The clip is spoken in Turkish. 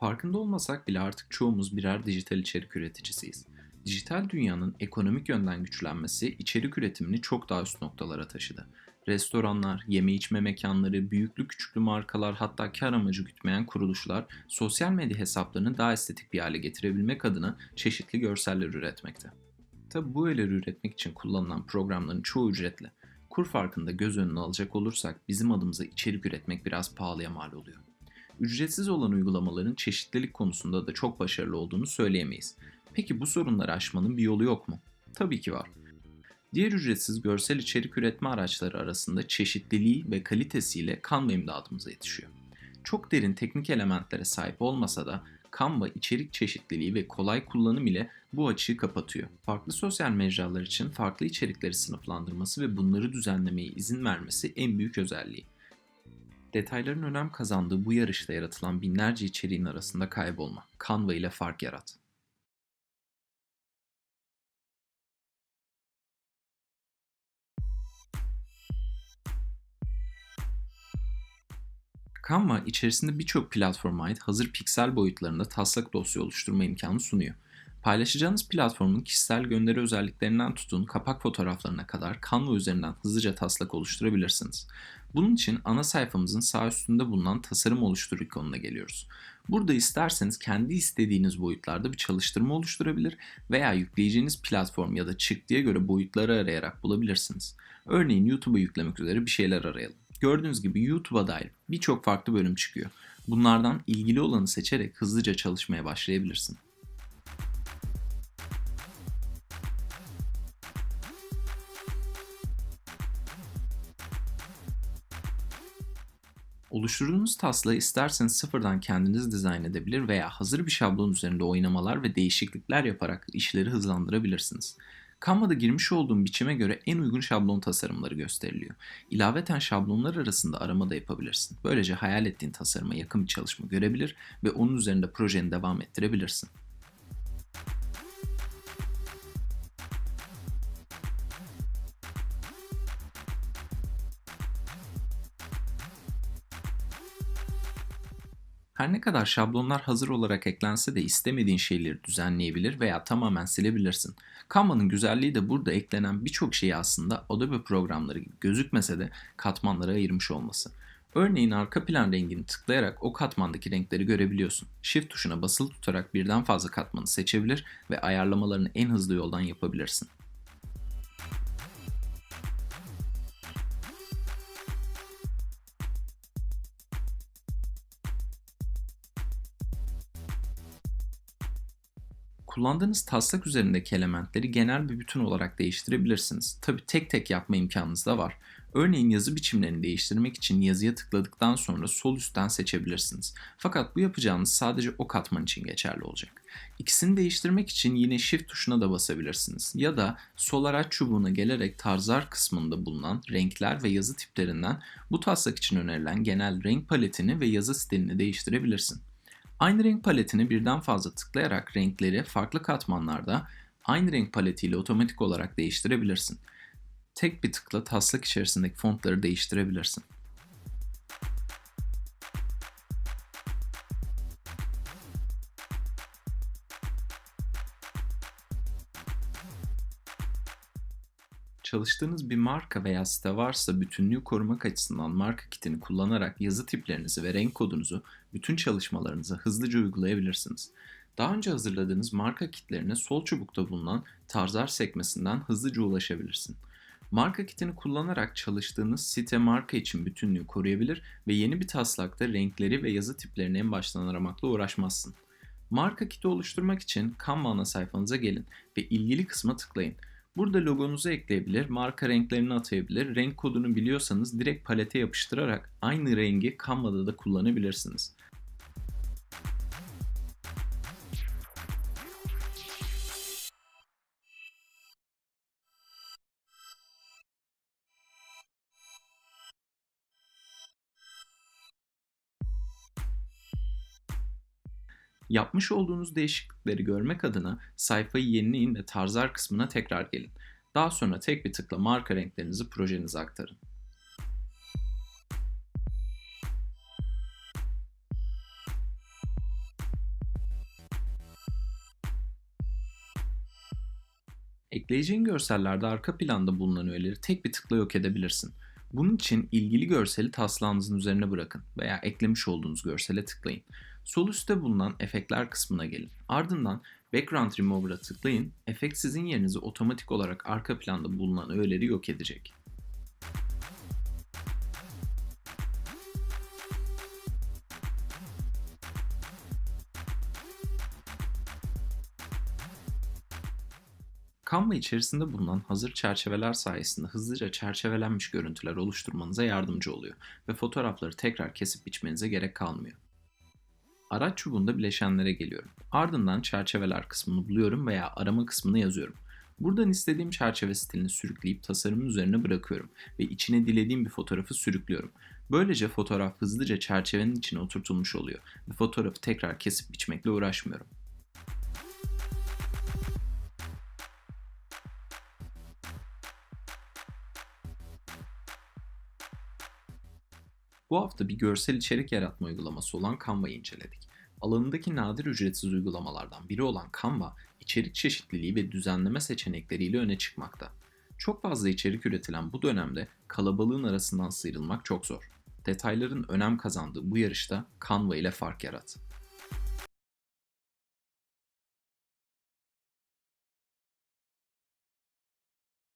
Farkında olmasak bile artık çoğumuz birer dijital içerik üreticisiyiz. Dijital dünyanın ekonomik yönden güçlenmesi içerik üretimini çok daha üst noktalara taşıdı. Restoranlar, yeme içme mekanları, büyüklü küçüklü markalar hatta kar amacı gütmeyen kuruluşlar sosyal medya hesaplarını daha estetik bir hale getirebilmek adına çeşitli görseller üretmekte. Tabi bu öğeleri üretmek için kullanılan programların çoğu ücretli. Kur farkında göz önüne alacak olursak bizim adımıza içerik üretmek biraz pahalıya mal oluyor. Ücretsiz olan uygulamaların çeşitlilik konusunda da çok başarılı olduğunu söyleyemeyiz. Peki bu sorunları aşmanın bir yolu yok mu? Tabii ki var. Diğer ücretsiz görsel içerik üretme araçları arasında çeşitliliği ve kalitesiyle Canva imdadımıza yetişiyor. Çok derin teknik elementlere sahip olmasa da Canva içerik çeşitliliği ve kolay kullanım ile bu açığı kapatıyor. Farklı sosyal mecralar için farklı içerikleri sınıflandırması ve bunları düzenlemeye izin vermesi en büyük özelliği. Detayların önem kazandığı bu yarışta yaratılan binlerce içeriğin arasında kaybolma. Canva ile fark yarat. Canva içerisinde birçok platforma ait hazır piksel boyutlarında taslak dosya oluşturma imkanı sunuyor. Paylaşacağınız platformun kişisel gönderi özelliklerinden tutun kapak fotoğraflarına kadar Canva üzerinden hızlıca taslak oluşturabilirsiniz. Bunun için ana sayfamızın sağ üstünde bulunan tasarım oluştur ikonuna geliyoruz. Burada isterseniz kendi istediğiniz boyutlarda bir çalıştırma oluşturabilir veya yükleyeceğiniz platform ya da çıktıya göre boyutları arayarak bulabilirsiniz. Örneğin YouTube'a yüklemek üzere bir şeyler arayalım. Gördüğünüz gibi YouTube'a dair birçok farklı bölüm çıkıyor. Bunlardan ilgili olanı seçerek hızlıca çalışmaya başlayabilirsin. Oluşturduğunuz taslağı isterseniz sıfırdan kendiniz dizayn edebilir veya hazır bir şablon üzerinde oynamalar ve değişiklikler yaparak işleri hızlandırabilirsiniz. Canva'da girmiş olduğum biçime göre en uygun şablon tasarımları gösteriliyor. İlaveten şablonlar arasında arama da yapabilirsin. Böylece hayal ettiğin tasarıma yakın bir çalışma görebilir ve onun üzerinde projeni devam ettirebilirsin. Her ne kadar şablonlar hazır olarak eklense de istemediğin şeyleri düzenleyebilir veya tamamen silebilirsin. Canva'nın güzelliği de burada eklenen birçok şeyi aslında Adobe programları gibi gözükmese de katmanlara ayırmış olması. Örneğin arka plan rengini tıklayarak o katmandaki renkleri görebiliyorsun. Shift tuşuna basılı tutarak birden fazla katmanı seçebilir ve ayarlamalarını en hızlı yoldan yapabilirsin. Kullandığınız taslak üzerindeki elementleri genel bir bütün olarak değiştirebilirsiniz. Tabi tek tek yapma imkanınız da var. Örneğin yazı biçimlerini değiştirmek için yazıya tıkladıktan sonra sol üstten seçebilirsiniz. Fakat bu yapacağınız sadece o katman için geçerli olacak. İkisini değiştirmek için yine Shift tuşuna da basabilirsiniz. Ya da sol araç çubuğuna gelerek tarzlar kısmında bulunan renkler ve yazı tiplerinden bu taslak için önerilen genel renk paletini ve yazı stilini değiştirebilirsin. Aynı renk paletini birden fazla tıklayarak renkleri farklı katmanlarda aynı renk paletiyle otomatik olarak değiştirebilirsin. Tek bir tıkla taslak içerisindeki fontları değiştirebilirsin. Çalıştığınız bir marka veya site varsa bütünlüğü korumak açısından marka kitini kullanarak yazı tiplerinizi ve renk kodunuzu bütün çalışmalarınıza hızlıca uygulayabilirsiniz. Daha önce hazırladığınız marka kitlerine sol çubukta bulunan tarzlar sekmesinden hızlıca ulaşabilirsin. Marka kitini kullanarak çalıştığınız site marka için bütünlüğü koruyabilir ve yeni bir taslakta renkleri ve yazı tiplerini en baştan aramakla uğraşmazsın. Marka kiti oluşturmak için Canva ana sayfanıza gelin ve ilgili kısma tıklayın. Burada logonuzu ekleyebilir, marka renklerini atayabilir. Renk kodunu biliyorsanız direkt palete yapıştırarak aynı rengi Canva'da da kullanabilirsiniz. Yapmış olduğunuz değişiklikleri görmek adına sayfayı yenileyin ve tarzlar kısmına tekrar gelin. Daha sonra tek bir tıkla marka renklerinizi projenize aktarın. Ekleyeceğin görsellerde arka planda bulunan öğeleri tek bir tıkla yok edebilirsin. Bunun için ilgili görseli taslağınızın üzerine bırakın veya eklemiş olduğunuz görsele tıklayın. Sol üstte bulunan efektler kısmına gelin. Ardından Background Remover'a tıklayın. Efekt sizin yerinize otomatik olarak arka planda bulunan öğeleri yok edecek. Canva içerisinde bulunan hazır çerçeveler sayesinde hızlıca çerçevelenmiş görüntüler oluşturmanıza yardımcı oluyor ve fotoğrafları tekrar kesip biçmenize gerek kalmıyor. Araç çubuğunda bileşenlere geliyorum. Ardından çerçeveler kısmını buluyorum veya arama kısmını yazıyorum. Buradan istediğim çerçeve stilini sürükleyip tasarımın üzerine bırakıyorum ve içine dilediğim bir fotoğrafı sürüklüyorum. Böylece fotoğraf hızlıca çerçevenin içine oturtulmuş oluyor ve fotoğrafı tekrar kesip biçmekle uğraşmıyorum. Bu hafta bir görsel içerik yaratma uygulaması olan Canva'yı inceledik. Alanındaki nadir ücretsiz uygulamalardan biri olan Canva, içerik çeşitliliği ve düzenleme seçenekleriyle öne çıkmakta. Çok fazla içerik üretilen bu dönemde kalabalığın arasından sıyrılmak çok zor. Detayların önem kazandığı bu yarışta Canva ile fark yarat.